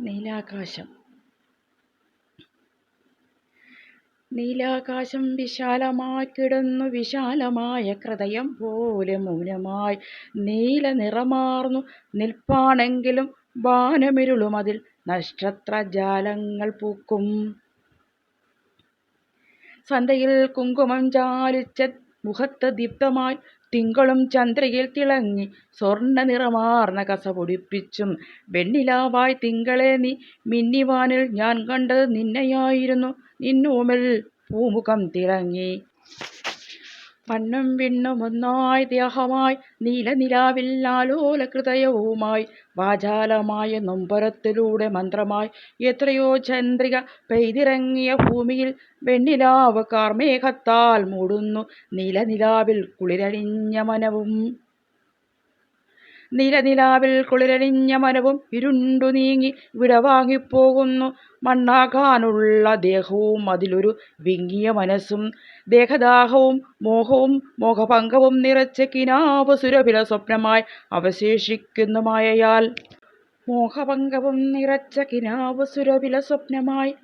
നീലാകാശം. നീലാകാശം വിശാലമായി കിടന്നു വിശാലമായ ഹൃദയം പോലെ മൗനമായി നീല നിറമാർന്നു നിൽപ്പാണെങ്കിലും വാനമിരുളും അതിൽ നക്ഷത്രജാലങ്ങൾ പൂക്കും. സന്ധ്യയിൽ കുങ്കുമം ചാലിച്ച മുഖത്ത് ദീപ്തമായി തിങ്കളും ചന്ദ്രയിൽ തിളങ്ങി സ്വർണ നിറമാർന്ന കസ പൊടിപ്പിച്ചും വെണ്ണിലാവായി തിങ്കളെ നീ മിന്നിവാനിൽ ഞാൻ കണ്ടത് നിന്നെയായിരുന്നു. നിന്നോമൽ പൂമുഖം തിളങ്ങി. മണ്ണും വിണ്ണും ഒന്നായി ദേഹമായി നീലനിലാവിൽ ആലോല ഹൃദയവുമായി വാചാലമായ നൊമ്പരത്തിലൂടെ മന്ത്രമായി എത്രയോ ചന്ദ്രിക പെയ്തിറങ്ങിയ ഭൂമിയിൽ വെണ്ണിലാവ് കാർമേഘത്താൽ മൂടുന്നു നീലനിലാവിൽ കുളിരണിഞ്ഞ മനവും. നീലനിലാവിൽ കുളിരണിഞ്ഞ മനവും ഇരുണ്ടു നീങ്ങി വിടവാങ്ങിപ്പോകുന്നു. മണ്ണാകാനുള്ള ദേഹവും അതിലൊരു വിങ്ങിയ മനസ്സും ദേഹദാഹവും മോഹവും മോഹഭംഗവും നിറച്ച കിനാവ് സുരഭില സ്വപ്നമായി അവശേഷിക്കുന്നു മായയാൽ. മോഹഭംഗവും നിറച്ച കിനാവ് സുരഭില സ്വപ്നമായി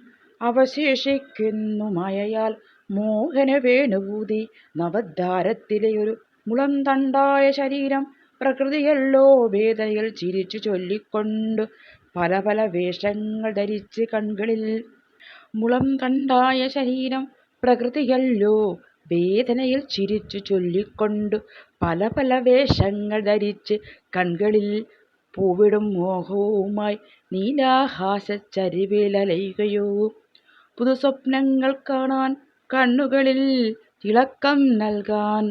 അവശേഷിക്കുന്നു മായയാൽ. മോഹന വേണുഭൂതി നവദ്വാരത്തിലെ ഒരു മുളം തണ്ടായ ശരീരം പ്രകൃതിയല്ലോ വേദനയിൽ ചിരിച്ചു ചൊല്ലിക്കൊണ്ട് പല പല വേഷങ്ങൾ ധരിച്ച് കൺകളിൽ മുളം തണ്ടായ ശരീരം പ്രകൃതിയല്ലോ വേദനയിൽ ചിരിച്ചു ചൊല്ലിക്കൊണ്ട് പല പല വേഷങ്ങൾ ധരിച്ച് കൺകളിൽ പൂവിടും മോഹവുമായി നീലാകാശച്ചരിവിലലയുകയോ പുതുസ്വപ്നങ്ങൾ കാണാൻ കണ്ണുകളിൽ തിളക്കം നൽകാൻ